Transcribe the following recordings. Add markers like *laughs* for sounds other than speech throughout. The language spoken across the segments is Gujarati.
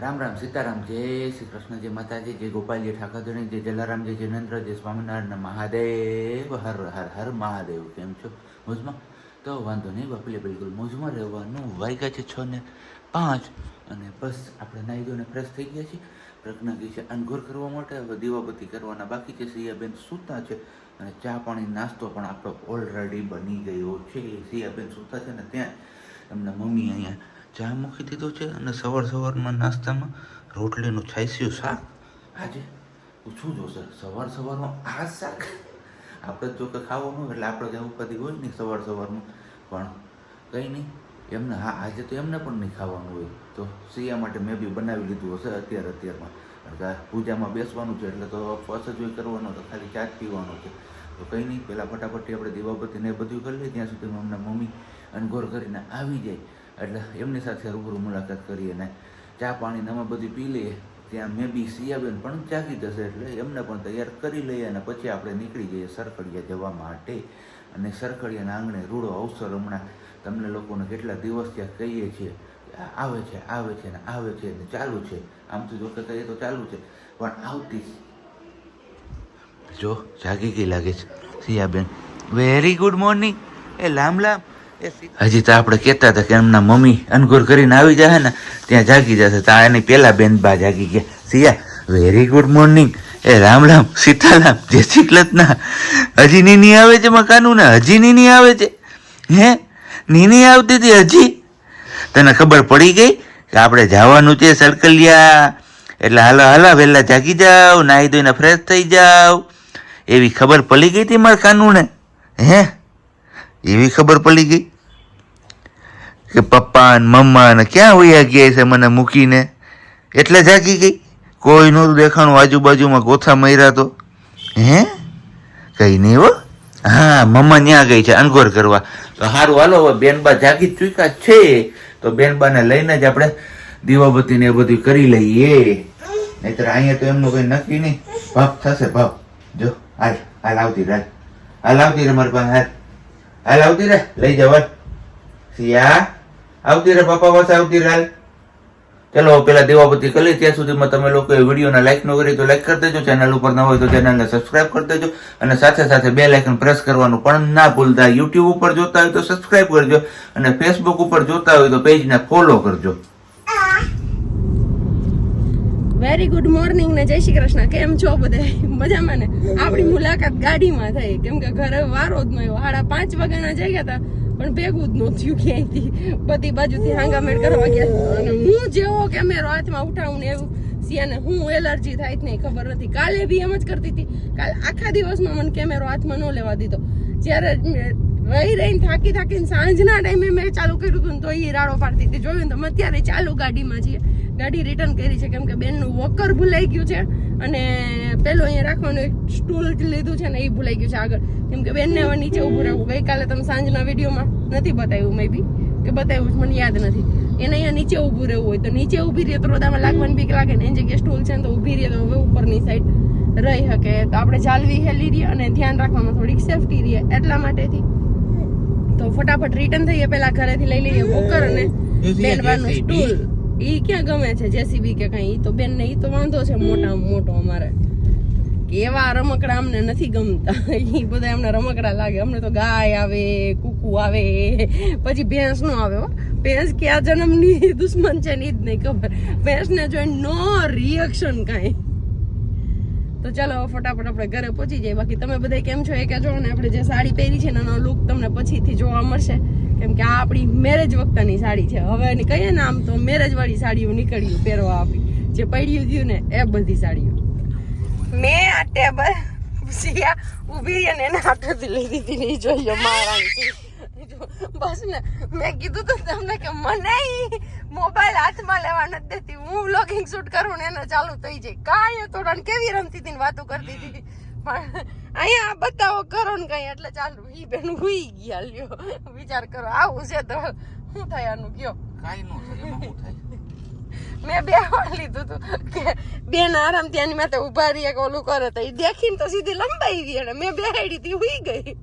રામ રામ સીતારામ, જય શ્રી કૃષ્ણ, જય માતાજી, જય ગોપાલજી ઠાકોરજી જય જલારામ જય જિનેન્દ્ર જય સ્વામિનારાયણ મહાદેવ, હર હર હર મહાદેવ, કેમ છો? મોજમાં? તો વાંધો નહીં, બાપલે બિલકુલ મોજમાં રહેવાનું. વાગ્યા છે છ ને પાંચ અને બસ આપણે નાહી ધોઈને ફ્રેશ થઈ ગયા છીએ. પ્રજ્ઞા ગઈ છે અનઘોર કરવા માટે. હવે દીવાબત્તી કરવાના બાકી છે. સિયાબેન સૂતા છે અને ચા પાણી, નાસ્તો પણ આપણો ઓલરેડી બની ગયો છે. સિયાબેન સૂતા છે ને ત્યાં એમના મમ્મી અહીંયા ચા મૂકી દીધો છે અને સવાર સવારમાં નાસ્તામાં રોટલીનું છાસ્યું શાક. આજે શું જોશે? સવાર સવારમાં આ શાક? આપણે જો કે ખાવાનું એટલે આપણે ત્યાં કદી હોય નહીં સવાર સવારમાં. પણ કંઈ નહીં, એમને હા, આજે તો એમને પણ નહીં ખાવાનું હોય. તો સિયા માટે મેં બી બનાવી લીધું હશે અત્યારે અત્યારમાં. પૂજામાં બેસવાનું છે એટલે તો ફસ જ કરવાનો, તો ખાલી ચા જ પીવાનો છે. તો કંઈ નહીં, પહેલાં ફટાફટથી આપણે દીવાબત્તીને બધું કરી લઈએ, ત્યાં સુધીમાં અમને મમ્મી અનગોર કરીને આવી જાય. એટલે એમની સાથે રૂબરૂ મુલાકાત કરીએ ને ચા પાણી અમે બધું પી લઈએ. ત્યાં મેં બી સિયાબેન પણ જાગી જશે એટલે એમને પણ તૈયાર કરી લઈએ અને પછી આપણે નીકળી જઈએ સરખડિયા જવા માટે. અને સરખડિયાના આંગણે રૂડો અવસર હમણાં તમને લોકોને કેટલા દિવસ ત્યાં કહીએ છીએ આવે છે આવે છે ને આવે છે ને ચાલુ છે. આમ તો જો કે કહીએ તો ચાલુ છે. પણ આવતી જો જાગી ગઈ લાગે છે સિયાબેન. વેરી ગુડ મોર્નિંગ એ સી- હજી તો આપણે કહેતા હતા કે એમના મમ્મી અનગોર કરીને આવી જશે ને, ત્યાં જાગી જશે. તો એની પેલા બેન બા જાગી ગયા. સિયા વેરી ગુડ મોર્નિંગ એ રામ રામ સીતારામ જય શ્રી કૃષ્ણ. હજી નીની આવે છે મકાનું ને હજી નીની આવે છે? હે? નીની આવતી હતી હજી? તને ખબર પડી ગઈ કે આપણે જવાનું છે સર્કલિયા? એટલે હાલો હાલો, વહેલા જાગી જાઓ નાહી ધોઈને ફ્રેશ થઈ જાઓ એવી ખબર પડી ગઈ હતી મારા કાનુને? હે? એવી ખબર પડી ગઈ? કે પપ્પા ને મમ્મા ને ક્યાં વૈયા ગયા છે મને મૂકીને? એટલે જાગી ગઈ. કોઈ નહોતું દેખાણું. આજુબાજુમાં ગોથા મર્યા તો. હે? કઈ નહીં હો. હા, મમ્મા ત્યાં ગઈ છે અનગોર કરવા. તો સારું હાલો, હવે બેનબા જાગી ચૂક્યા છે. તો બેનબાને લઈને જ આપણે દીવાબત્તી ને એ બધું કરી લઈએ. નહીતર અહીંયા તો એમનું કઈ નક્કી નહીં. ભાવ થશે ભાવ જો, હાલ હાલ આવતી રે હાલ આવતી રે મારી પાસે, હાલ. હાલ આવતી રે લઈ જવા. સિયા. આવતી રે પપ્પા પાસે, આવતી રે હાલ. ચલો પેલા દીવાબત્તી કરી ત્યાં સુધીમાં તમે લોકો વિડીયોને લાઈક ન કરી તો લાઈક કરી દેજો. ચેનલ ઉપર ન હોય તો ચેનલને સબસ્ક્રાઇબ કરી દેજો. અને સાથે સાથે બે લાઇકન પ્રેસ કરવાનું પણ ના ભૂલતા. યુટ્યુબ ઉપર જોતા હોય તો સબસ્ક્રાઇબ કરજો. અને ફેસબુક ઉપર જોતા હોય તો પેજને ફોલો કરજો. વેરી ગુડ મોર્નિંગ ને જય શ્રી કૃષ્ણ. કેમ છો બધા મજામાં ને? આપણી મુલાકાત ગાડીમાં થઈ. કેમ કે ઘરે વારો જ નયો સાડા પાંચ વાગ્યાના જઈ ગયા હતા. પણ ભેગું જ નહોતું ક્યાંયથી. બધી બાજુથી હાંગામેડ કરવા ગયા. અને હું જેવો કેમેરો હાથમાં ઉઠાવું ને એવું સિયાને હું એલર્જી થાય જ નહીં, ખબર નથી. કાલે બી એમ જ કરતી હતી. કાલે આખા દિવસમાં મને કેમેરો હાથમાં ન લેવા દીધો. જ્યારે રહી રહીને થાકી થાકીને સાંજના ટાઈમે મેં ચાલુ કર્યું હતું ને તો એ રાડો પાડતી હતી. જોયું ને તો અત્યારે ચાલુ ગાડીમાં છીએ. ગાડી રિટર્ન કરી છે કેમ કે બેનનું વોકર ભૂલાઈ ગયું છે અને પેલું અહીંયા રાખવાનું એક સ્ટૂલ લીધું છે ને એ ભૂલાઈ ગયું છે આગળ. કેમ કે બેનને હવે નીચે ઊભું રાખવું. ગઈકાલે તમે સાંજના વિડીયોમાં નથી બતાવ્યું મે બી કે બતાવ્યું મને યાદ નથી. એને અહીંયા નીચે ઊભું રહેવું હોય તો નીચે ઊભી રહે તો રોદામાં લાગવાની બીક લાગે ને. એની જગ્યાએ સ્ટૂલ છે ને તો ઊભી રહીએ તો હવે ઉપરની સાઈડ રહી શકે. તો આપણે ચાલવી હેલી રહીએ અને ધ્યાન રાખવામાં થોડીક સેફટી રહીએ એટલા માટેથી. તો ફટાફટ રિટર્ન થઈએ પહેલાં ઘરેથી લઈ લઈએ વોકર અને બેનવાનું સ્ટૂલ ઈ ક્યાં ગમે છે? જેસીબી કે કઈ? તો બેન ને ઈ તો વાંધો છે મોટા મોટો અમારે. એવા રમકડા અમને નથી ગમતા. *laughs* ઈ બધા એમને રમકડા લાગે. અમને તો ગાય આવે, કુકુ આવે, પછી ભેંસ નો આવે ભેંસ ક્યાં જન્મની? *laughs* દુશ્મન છે ને એ જ નહીં ખબર. ભેંસને જોઈને નો રિએક્શન કાંઈ. તો ચાલો ફટાફટ આપણે ઘરે પહોંચી જઈએ. બાકી તમે બધા કેમ છો? એ કહેજો ને, આપણે જે સાડી પહેરી છે ને એનો લુક તમને પછીથી જોવા મળશે. કેમ કે આ આપણી મેરેજ વખતની સાડી છે. હવે એને કહીએ ને આમ તો મેરેજ વાળી સાડીઓ નીકળ્યું પહેરવા આપણી જે પડ્યું થયું ને એ બધી સાડીઓ. મેં આ ટેબલ સિયા ઊભી રહી અને એના હાથેથી લઈ દીધી નહીં જોઈએ મારા બસ ને, મેં કીધું તો તમને કે મને મોબાઈલ હાથમાં લેવા નથી દેતી. હું વ્લોગિંગ શૂટ કરું ને એને ચાલુ થઈ જાય. કાંઈ તોડાને કેવી રમતી હતી ને વાતો કરતી હતી. પણ અહીંયા બતાવો કરો ને કઈ? એટલે ચાલુ ઈ બેન હુઈ ગયા લ્યો. વિચાર કરો આવું છે તો શું થાય આનું કયો? કાંઈ નું થાય એમાં શું થાય? મેં બે વાર લીધું હતું કે બેન આરામ ત્યાંની માથે ઊભા રહી કે ઓલું કરે તો એ દેખીને તો સીધી લંબાઈ ગઈ અને મેં બેહાડી હતી હુઈ ગઈ.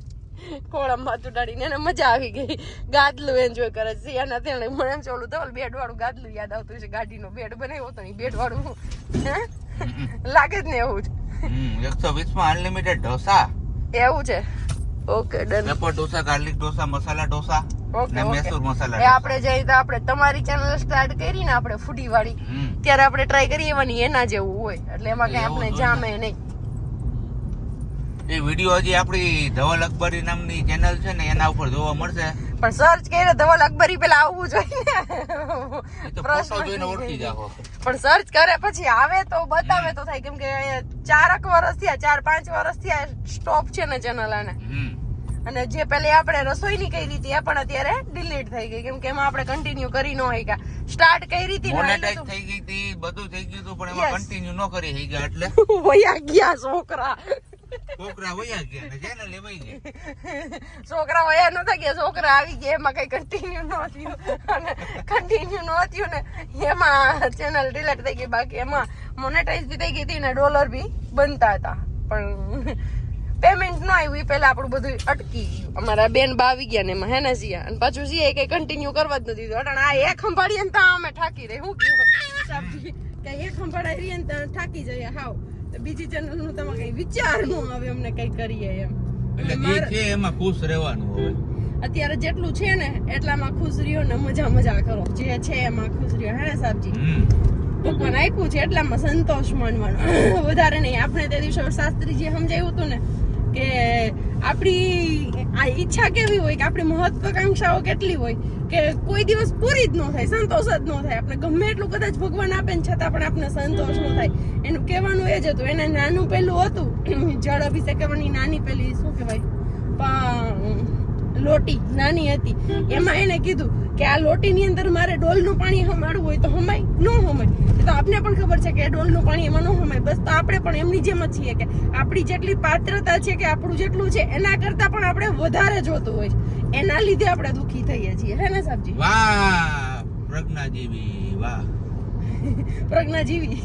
ખોળામાં માથું ડાળીને એને મજા આવી ગઈ. ગાદલું એન્જોય કરે છે. એના તેને મને એમ ચોલું ધવલ બેડ વાળું ગાદલું યાદ આવતું છે ગાડીનો બેડ બનાવ્યો હતો ને બેડ વાળું હે? લાગે જ ને એવું જ. એકસો વીસમાં અનલિમિટેડ ઢોસા. એવું છે? Okay done paper dosa garlic dosa masala dosa okay Mysore masala એ આપણે જઈ તો આપણે તમારી ચેનલ સ્ટાર્ટ કરી ને આપણે ફૂડી વાળી. ત્યારે આપણે ટ્રાય કરીએ એવાની એના જેવું હોય. એટલે એમાં કઈ આપણે. જામે નહીં. એ વીડિયો હજી આપણી ધવલ અકબરી નામની ચેનલ છે ને એના ઉપર જોવા મળશે. પણ સર્ચ કરીને ધવલ અકબરી પેલા આવવું જોઈએ ને. પણ સર્ચ કરે પછી આવે તો બતાવે તો થાય. કેમ કે ચારક વર્ષ થયા ચાર પાંચ વર્ષ થયા સ્ટોપ છે ને ચેનલ આને. અને જે પેલી આપણે રસોઈની કરી હતી એ પણ અત્યારે ડિલીટ થઈ ગઈ. કેમ કે એમાં આપણે કન્ટિન્યુ કરી ન હોય સ્ટાર્ટ કરી હતી મોનેટાઇઝ થઈ ગઈ હતી બધું થઈ ગયું હતું પણ એમાં કન્ટિન્યુ ન કરી હઈ ગયા એટલે. *laughs* વયા ગયા છોકરા. છોકરા વયા ગયા ને લેવાઈ ગઈ છોકરા વયા નતા ગયા છોકરા આવી ગયા એમાં કઈ કન્ટિન્યુ ન થયું. અને કન્ટિન્યુ ન થયું ને એમાં ચેનલ ડિલેટ થઈ ગઈ બાકી એમાં મોનેટાઈઝ બી થઈ ગઈ હતી ને ડોલર બી બનતા હતા. પણ પેમેન્ટ ન આવ્યું એ પહેલા આપણું બધું અટકી ગયું. અમારા બેન બા આવી ગયા ને એમાં હેને જીયા? અને પાછું જીએ કઈ કન્ટિન્યુ કરવા જ નથી દીધું. અને આ એક સંભાળીએ ને ત્યાં અમે ઠાકી રહી હું કે એક સંભાળાઈ રહીએ ને ત્યાં ઠાકી જઈએ હાવ. બીજી ચેનલનું તમે કઈ વિચાર ન આવે અમને કઈ કરીએ એમ. એટલે જે છે એમાં ખુશ રહેવાનું હવે. અત્યારે જેટલું છે ને એટલામાં ખુશ રહ્યો ને મજા મજા કરો. જે છે એમાં ખુશ રહ્યો હે સાહેબજી ભગવાન આપ્યું છે એટલામાં સંતોષ માનવાનો. વધારે નહીં આપણે તે દિવસે શાસ્ત્રીજી સમજાવ્યું હતું ને કે આપણી આ ઈચ્છા કેવી હોય કે આપણી મહત્વાકાંક્ષાઓ કેટલી હોય કે કોઈ દિવસ પૂરી જ ન થાય, સંતોષ જ ન થાય. આપણે ગમે એટલું કદાચ ભગવાન આપે ને છતાં પણ આપણે સંતોષ ન થાય. એનું કહેવાનું એ જ હતું. એને નાનું પેલું હતું, જળ અભિષેક કરવાની નાની પેલી શું કહેવાય? પા- લોટી નાની હતી. એમાં એને કીધું કે આ લોટીની અંદર મારે ડોલનું પાણી હમાડવું હોય તો હમાય ન હમાય. તો આપને પણ ખબર છે કે ડોલનું પાણી એમાં ન હમાય. બસ તો આપણે પણ એમની જેમ જ છીએ કે આપણી જેટલી પાત્રતા છે કે આપણું જેટલું છે એના કરતા પણ આપણે વધારે જોતું હોય છે. એના લીધે આપણે દુખી થઈએ છીએ. હે ને સાહેબજી? વાહ પ્રજ્ઞા જેવી વાહ. *laughs* પ્રજ્ઞા જીવી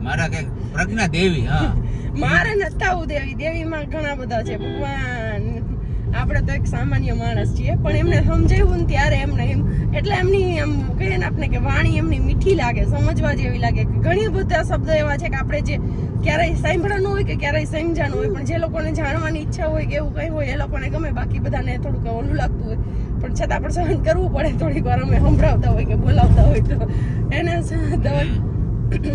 મારા કે પ્રજ્ઞા દેવી હા. *laughs* મારે નતાવું દેવી. દેવીમાં ઘણા બધા છે. ભગવાન. આપણે તો એક સામાન્ય માણસ છીએ પણ એમને સમજાવ્યું ને ત્યારે એમને એમ એટલે એમની એમ કહે ને આપણે કે વાણી એમની મીઠી લાગે સમજવા જેવી લાગે. કે ઘણી બધા શબ્દો એવા છે કે આપણે જે ક્યારેય સાંભળવાનું હોય કે ક્યારેય સમજાનું હોય પણ જે લોકોને જાણવાની ઈચ્છા હોય કે એવું કંઈ હોય એ લોકોને ગમે બાકી બધાને થોડુંક ઓલું લાગતું હોય. પણ છતાં પણ સહન કરવું પડે થોડીક વાર અમે સંભળાવતા હોય કે બોલાવતા હોય તો. એને સ- દવા-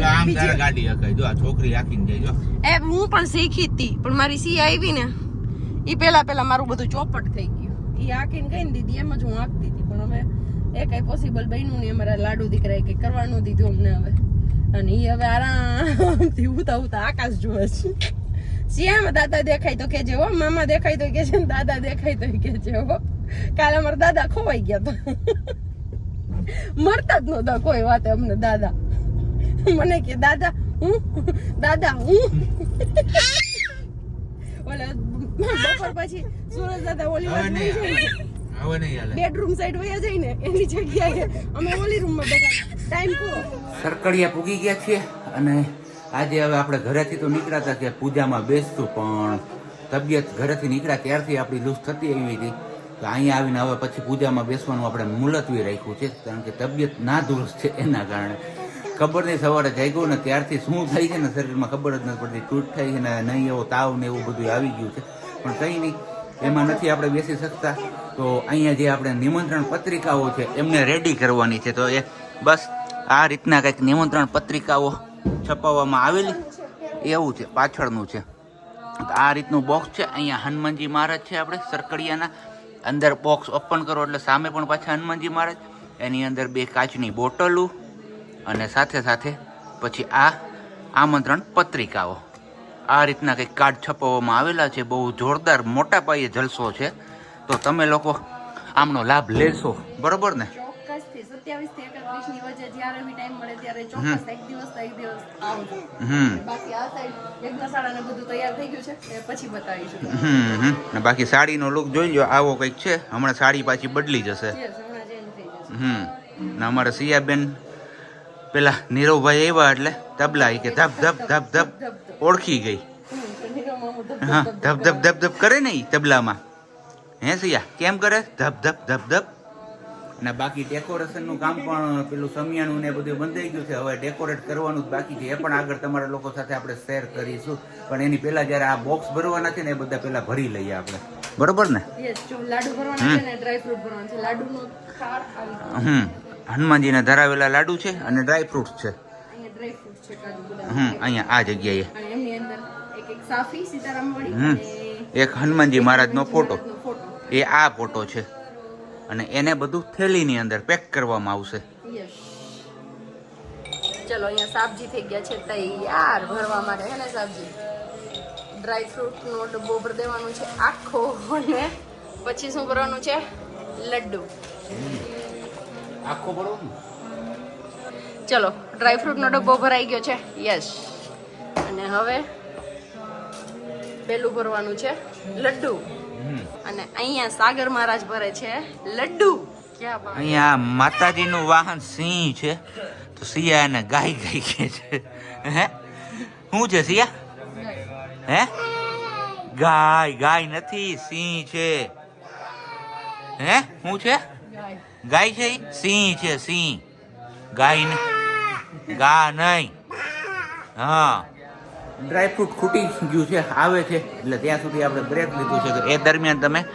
આમ તારા ગાડી હકાય જો આ છોકરી હાકીને જાય જો. એ હું પણ શીખી હતી પણ મારી સી આવી ને એ પહેલા પહેલા મારું બધું ચોપટ થઈ ગયું. એ આખીને કહી ને દીધી, એમ જ હું આંકતી હતી. પણ હવે એ કઈ પોસિબલ બન્યું નહીં. અમારા લાડુ દીકરાએ કઈ કરવાનું દીધું અમને હવે. અને એ હવે આરામથી ઉતા ઉતા આકાશ જોવે છે. શ્યામ દાદા દેખાય તો કે હો, મામા દેખાય તો કે છે દાદા દેખાય તો કે હો. કાલે અમારા દાદા ખોવાઈ ગયા હતા. મરતા જ નહોતા કોઈ વાતે અમને દાદા. મને કે, દાદા, હું? દાદા, હું? ઓલા *laughs* બપોર પછી સુરજ દાદા ઓલી હવે વાત નહીં નહીં હવે નહીં હાલે. બેડરૂમ સાઈડ વયા જઈને એની જગ્યાએ અમે ઓલી રૂમમાં બેઠા. ટાઈમ પૂરો. સરકડિયા પૂગી ગયા છીએ અને આજે હવે આપણે ઘરેથી તો નીકળ્યા હતા કે પૂજામાં બેસતું પણ તબિયત ઘરેથી નીકળ્યા ત્યારથી આપણી લૂઝ થતી આવી હતી. તો અહીંયા આવીને હવે પછી પૂજામાં બેસવાનું આપણે મુલતવી રાખ્યું છે કારણ કે તબિયત ના દુરસ્ત છે એના કારણે. ખબર નહીં સવારે જાગ્યો ને ત્યારથી શું થાય છે ને શરીરમાં ખબર જ નથી પડતી તૂટ થાય છે ને નહીં એવો તાવ ને એવું બધું આવી ગયું છે. પણ કંઈ નહીં. એમાં નથી આપણે બેસી શકતા. તો અહીંયા જે આપણે નિમંત્રણ પત્રિકાઓ છે, એમને રેડી કરવાની છે. તો એ બસ આ રીતના કંઈક નિમંત્રણ પત્રિકાઓ છપાવવામાં આવેલી. એવું છે, પાછળનું છે. આ રીતનું બોક્સ છે. અહીંયા હનુમાનજી મહારાજ છે આપણે, સરકડિયાના. અંદર બોક્સ ઓપન કરો એટલે સામે પણ પાછા હનુમાનજી મહારાજ. એની અંદર બે કાચની બોટલો અને સાથે સાથે પછી આ આમંત્રણ પત્રિકાઓ. આ રીતના કંઈક કાર્ડ છપાવવામાં આવેલા છે બહુ જોરદાર મોટા પાયે જલસો છે. તો તમે લોકો આમનો લાભ લેશો બરોબર ને? બાકી સાડીનો લુક જોઈ લો આવો કંઈક છે. હમણાં સાડી પાછી બદલી જશે. હમ. અમારા સિયાબેન પેલા નીરવભાઈ આવ્યા એટલે તબલા કે ધબ ધબ ધબ ધબ ઓળખી ગઈ. હા ધબ ધબ ધબ ધબ કરે ને તબલામાં. હે સિયા કેમ કરે? ધબ ધબ ધબ ધબ. અને બાકી ડેકોરેશનનું કામ પણ પેલું સમિયાનું ને બધું બંધાઈ ગયું છે. હવે ડેકોરેટ કરવાનું જ બાકી છે. એ પણ આગળ તમારા લોકો સાથે આપણે શેર કરીશું. પણ એની પહેલા જ્યારે આ બોક્સ ભરવાના છે ને એ બધા પહેલા ભરી લઈએ આપણે. બરોબર ને? લાડુ ભરવાના છે ને ડ્રાય ફ્રૂટ ભરવાના છે. લાડુનો હમ. હનુમાનજીના ધરાવેલા લાડુ છે અને ડ્રાય ફ્રૂટ્સ છે. હમ અહીંયા આ જગ્યાએ. એક હમ હનુમાનજી મહારાજનો ફોટો ફોટો એ આ ફોટો છે. અને એને બધું થેલીની અંદર પેક કરવામાં આવશે. ચલો અહીંયા સાબજી થઈ ગયા છે તૈયાર ભરવા માટે હે ને સાબજી ડ્રાય ફ્રૂટનો ડબ્બો ભરી દેવાનો છે આખો અને પછી શું કરવાનું છે? લડ્ડુ. આખો ભરો ચલો ડ્રાયફ્રૂટનો ડબ્બો ભરાઈ ગયો છે. યસ અને હવે પેલું ભરવાનું છે લડ્ડુ. અને અહીંયા સાગર મહારાજ ભરે છે લડ્ડુ. ક્યાં બાત. અહીંયા માતાજીનું વાહન સિંહ છે. તો સિયા એને ગાય ગાય કે છે. હે? શું છે સિયા હે? ગાય ગાય નથી સિંહ છે. હે? શું છે? ગાય છે સિંહ છે, સિંહ. ગાય ગા નહીં. હા. ડ્રાયફ્રૂટ ખૂટી ગયું છે, આવે છે. એટલે ત્યાં સુધી આપણે બ્રેક લીધું છે. એ દરમિયાન તમે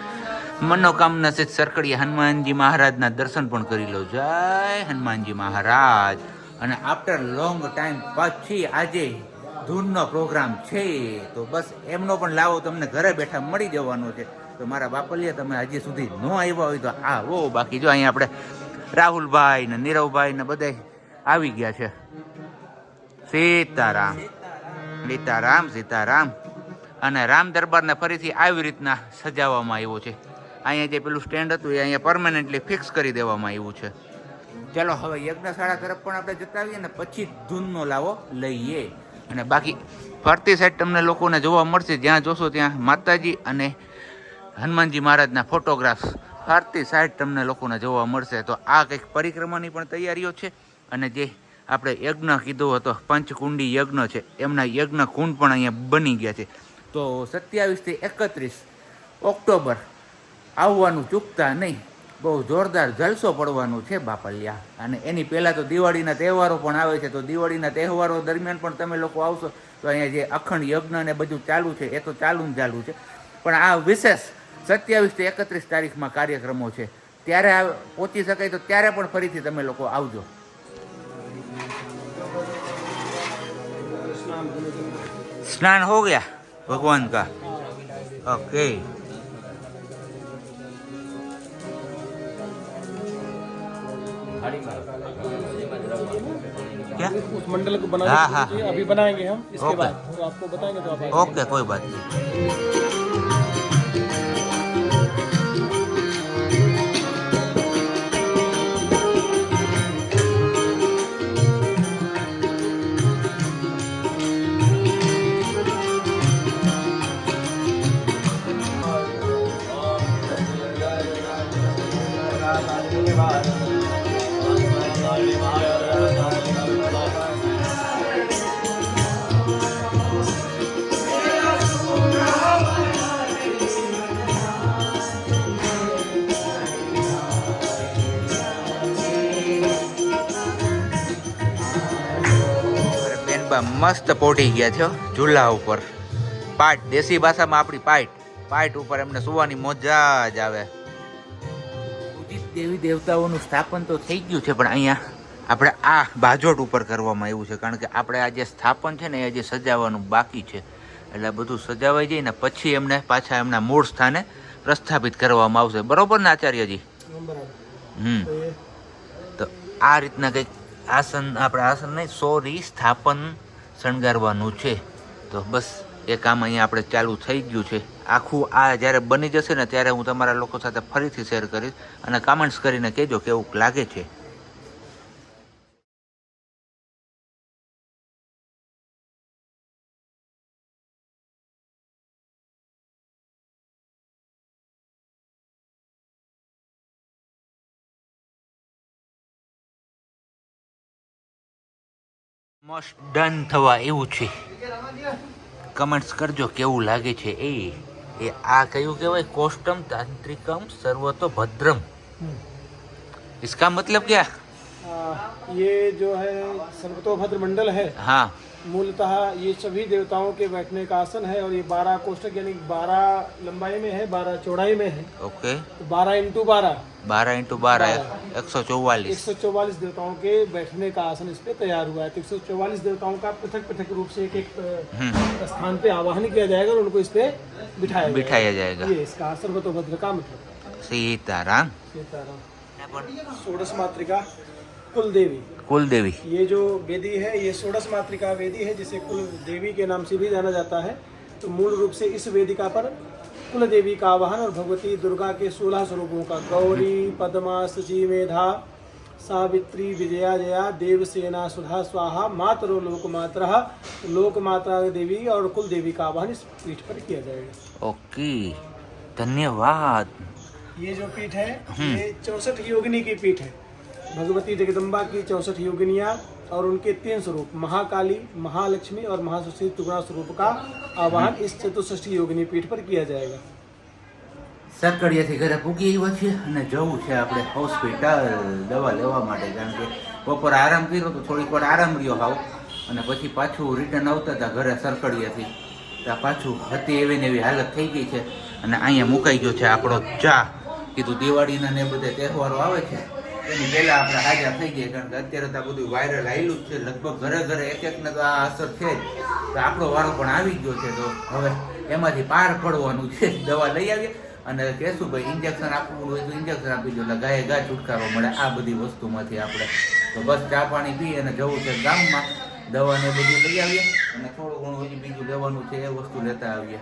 મનોકામના સિદ્ધ સરકડી હનુમાનજી મહારાજના દર્શન પણ કરી લો. જય હનુમાનજી મહારાજ. અને આફ્ટર લોંગ ટાઈમ પછી આજે ધૂનનો પ્રોગ્રામ છે, તો બસ એમનો પણ લાવો, તમને ઘરે બેઠા મળી જવાનો છે. તો મારા બાપલિયા, તમે હજી સુધી ન આવ્યા હોય તો આવો બાકી જો અહીંયા આપણે રાહુલભાઈ ને નીરવભાઈ ને બધા આવી ગયા છે. સીતારામ સીતારામ સીતારામ. અને રામ દરબારને ફરીથી આવી રીતના સજાવવામાં આવ્યો છે. અહીંયા જે પેલું સ્ટેન્ડ હતું, એ અહીંયા પરમાનન્ટલી ફિક્સ કરી દેવામાં આવ્યું છે. ચાલો, હવે યજ્ઞશાળા તરફ પણ આપણે જતા આવીએ ને, પછી ધૂનનો લાવો લઈએ. અને બાકી ફરતી સાઈડ તમને લોકોને જોવા મળશે. જ્યાં જોશો ત્યાં માતાજી અને હનુમાનજી મહારાજના ફોટોગ્રાફ્સ ફરતી સાઈડ તમને લોકોને જોવા મળશે. તો આ કંઈક પરિક્રમાની પણ તૈયારીઓ છે. અને જે આપણે યજ્ઞ કીધો હતો, પંચકુંડી યજ્ઞ છે, એમના યજ્ઞ કુંડ પણ અહીંયા બની ગયા છે. તો સત્યાવીસથી એકત્રીસ ઓક્ટોબર, આવવાનું ચૂકતા નહીં. બહુ જોરદાર જલસો પડવાનું છે બાપલિયા. અને એની પહેલાં તો દિવાળીના તહેવારો પણ આવે છે તો દિવાળીના તહેવારો દરમિયાન પણ તમે લોકો આવશો તો અહીંયા જે અખંડ યજ્ઞ ને બધું ચાલુ છે એ તો ચાલુ ને ચાલુ છે. પણ આ વિશેષ સત્યાવીસથી એકત્રીસ તારીખમાં કાર્યક્રમો છે. ત્યારે પહોંચી શકાય તો ત્યારે પણ ફરીથી તમે લોકો આવજો. સ્નાન હો ગયા ભગવાન કા. ઓકે. क्या उस मंडल को बना हाँ, हाँ, दीजिए, अभी बनाएंगे हम इसके ओके। बाद तो आपको बताएंगे तो आप आइए। ओके कोई बात नहीं અરે મસ્ત પોટી ગયા છે ઝૂલા ઉપર. પાટ દેશી ભાષામાં આપણી પાટ. પાટ ઉપર એમને સુવાની મજા જ આવે. દેવી દેવતાઓનું સ્થાપન તો થઈ ગયું છે પણ અહીંયા આપણે આ બાજોટ ઉપર કરવામાં આવ્યું છે કારણ કે આપણે આ જે સ્થાપન છે ને એ જે સજાવવાનું બાકી છે. એટલે બધું સજાવાઈ જાય ને પછી એમને પાછા એમના મૂળ સ્થાને પ્રસ્થાપિત કરવામાં આવશે. બરોબર ને આચાર્યજી? હમ. તો આ રીતના કંઈક આસન આપણે આસન નહીં સોરી સ્થાપન શણગારવાનું છે. તો બસ, એ કામ અહીંયા આપણે ચાલુ થઈ ગયું છે. આખું આ જ્યારે બની જશે ને, ત્યારે હું તમારા લોકો સાથે ફરીથી શેર કરીશ અને કમેન્ટ્સ કરીને કહેજો કેવું લાગે છે. મોસ્ટ ડન થવા એવું છે. કમેન્ટ્સ કરજો કેવું લાગે છે એ. એ આ કયું કહેવાય? કોષ્ટમ તાંત્રિકમ સર્વતો ભદ્રમ ઇસકા મતલબ ક્યાં? ये जो है सर्वतोभद्र मंडल है हाँ। मूलतः ये सभी देवताओं के बैठने का आसन है और ये बारह कोष्टक यानी बारह लंबाई में है बारह चौड़ाई में है। ओके। बारह इंटू बारह। बारह इंटू बारह एक सौ चौवालीस। एक सौ चौवालीस देवताओं के बैठने का आसन इस पे तैयार हुआ है। तो एक सौ चौवालीस देवताओं का पृथक पृथक रूप से एक एक स्थान पे आवाहन किया जाएगा और उनको इस पे बिठाया बिठाया जाएगा। ये इसका सर्वतोभद्र का मतलब सीताराम। सीताराम। षोडश मातृका। कुल देवी कुल देवी ये जो वेदी है ये षोडश मातृका वेदी है जिसे कुल देवी के नाम से भी जाना जाता है। तो मूल रूप से इस वेदिका पर कुल देवी का आवाहन और भगवती दुर्गा के सोलह स्वरूपों का गौरी पद्मा शुचि मेधा सावित्री विजया जया देवसेना सुधा स्वाहा मातरो लोकमात्र लोकमात्रा देवी और कुल देवी का आवाहन इस पीठ पर किया जाएगा। ओके धन्यवाद। ये जो पीठ है ये चौसठ योगिनी की पीठ है। भगवती जगदम्बा की चौसठ योगिनियाँ और उनके तीन स्वरूप महाकाली महालक्ष्मी और महासुशी त्रिगुणा स्वरूप का आवाहन इस चतुष्ठी योगिनी पीठ पर किया जाएगा સરકડિયાથી ઘરે પૂગી આવ્યા છીએ અને જવું છે આપણે હોસ્પિટલ દવા લેવા માટે કારણ કે બપોર આરામ કર્યો તો થોડીક વાર આરામ રહ્યો હાવ અને પછી પાછું રિટર્ન આવતા હતા ઘરે સરકડિયાથી ત્યાં પાછું હતી એવી ને એવી હાલત થઈ ગઈ છે અને અહીંયા મુકાઈ ગયો છે આપણો ચા કીધું દિવાળીના ને બધે તહેવારો આવે છે એની પહેલા આપણે હાજર થઈ ગયા કારણ કે અત્યારે તો આ બધું વાયરલ આવેલું જ છે. લગભગ ઘરે ઘરે એક એકને તો આ અસર છે જ. તો આપણો વારો પણ આવી ગયો છે. તો હવે એમાંથી પાર પડવાનું છે. દવા લઈ આવીએ અને કહેશું ભાઈ ઇન્જેક્શન આપવું હોય તો ઇન્જેક્શન આપી દો. એટલે ગાય ગા છુટકારો મળે આ બધી વસ્તુમાંથી આપણે. તો બસ ચા પાણી પી અને જવું છે ગામમાં. દવાને બધું લઈ આવીએ અને થોડું ઘણું હજી બીજું લેવાનું છે એ વસ્તુ લેતા આવીએ.